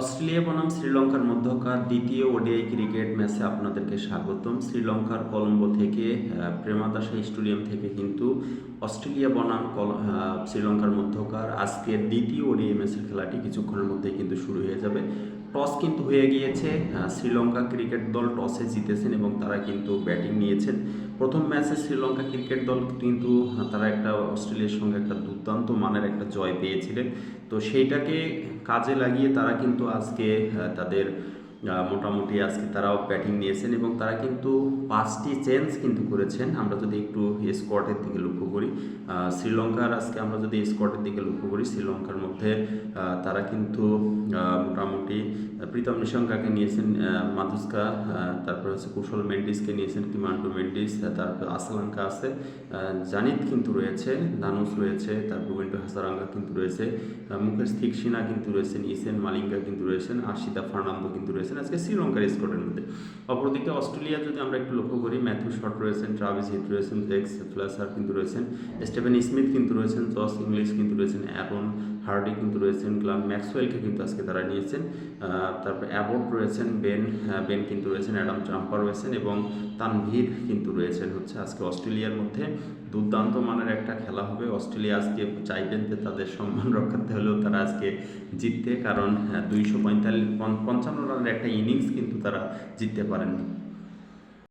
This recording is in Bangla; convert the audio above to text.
অস্ট্রেলিয়া বনাম শ্রীলঙ্কার মধ্যকার দ্বিতীয় ওডিআই ক্রিকেট ম্যাচে আপনাদেরকে স্বাগতম। শ্রীলঙ্কার কলম্বো থেকে প্রেমাদাসা স্টেডিয়াম থেকে কিন্তু অস্ট্রেলিয়া বনাম শ্রীলঙ্কার মধ্যকার। আজকের দ্বিতীয় ওডিআই ম্যাচের খেলাটি কিছুক্ষণের মধ্যেই কিন্তু শুরু হয়ে যাবে। টস কিন্তু হয়ে গিয়েছে। শ্রীলঙ্কা ক্রিকেট দল টসে জিতেছেন এবং তারা কিন্তু ব্যাটিং নিয়েছেন। প্রথম ম্যাচে শ্রীলঙ্কা ক্রিকেট দল কিন্তু তারা একটা অস্ট্রেলিয়ার সঙ্গে একটা দুর্দান্ত মানের একটা জয় পেয়েছিলেন। তো সেইটাকে কাজে লাগিয়ে তারা কিন্তু আজকে তাদের মোটামুটি আজকে তারাও ব্যাটিং নিয়েছেন এবং তারা কিন্তু পাঁচটি চেঞ্জ কিন্তু করেছেন। আমরা যদি একটু স্কোয়াডের দিকে লক্ষ্য করি শ্রীলঙ্কার আজকে আমরা যদি স্কোয়াডের দিকে লক্ষ্য করি, শ্রীলঙ্কার মধ্যে তারা কিন্তু মোটামুটি প্রীতম নিশঙ্কাকে নিয়েছেন মাধুস্কা তারপর হচ্ছে কুশল মেন্ডিসকে নিয়েছেন, কিমান্টু মেন্ডিস তারপর আসলাঙ্কা আছে জানিত কিন্তু রয়েছে দানুস রয়েছে, তারপর উইন্টু হাসারাঙ্গা কিন্তু রয়েছে মুকেশ থিকসিনা কিন্তু রয়েছেন, ইসেন মালিঙ্গা কিন্তু রয়েছেন, আশিতা ফার্নান্দো কিন্তু রয়েছেন আজকে শ্রীলঙ্কার স্কোয়াডের মধ্যে। অপরদিকে অস্ট্রেলিয়া যদি আমরা একটু লক্ষ্য করি ম্যাথু শট রয়েছেন, ট্রাভিস হিট রয়েছেন জেক্স ফ্লাসার কিন্তু রয়েছেন স্টেভেন স্মিথ কিন্তু রয়েছেন, জস ইংলিশ কিন্তু রয়েছেন, অ্যারন হার্ডি কিন্তু রয়েছেন গ্লাম ম্যাক্সওয়েলকে কিন্তু আজকে তারা নিয়েছেন। তারপর অ্যাবোর্ড রয়েছেন বেন আহ, বেন কিন্তু রয়েছেন অ্যাডাম চাম্পার রয়েছেন এবং তানভীর কিন্তু রয়েছেন হচ্ছে আজকে অস্ট্রেলিয়ার মধ্যে। দুর্দান্ত মানের একটা খেলা হবে। অস্ট্রেলিয়া আজকে চাইবেন যে তাদের সম্মান রক্ষাতে হলেও তারা আজকে জিততে কারণ দুইশো পঁয়তাল্লিশ পঞ্চান্ন রানের একটা ইনিংস কিন্তু তারা জিততে পারেননি।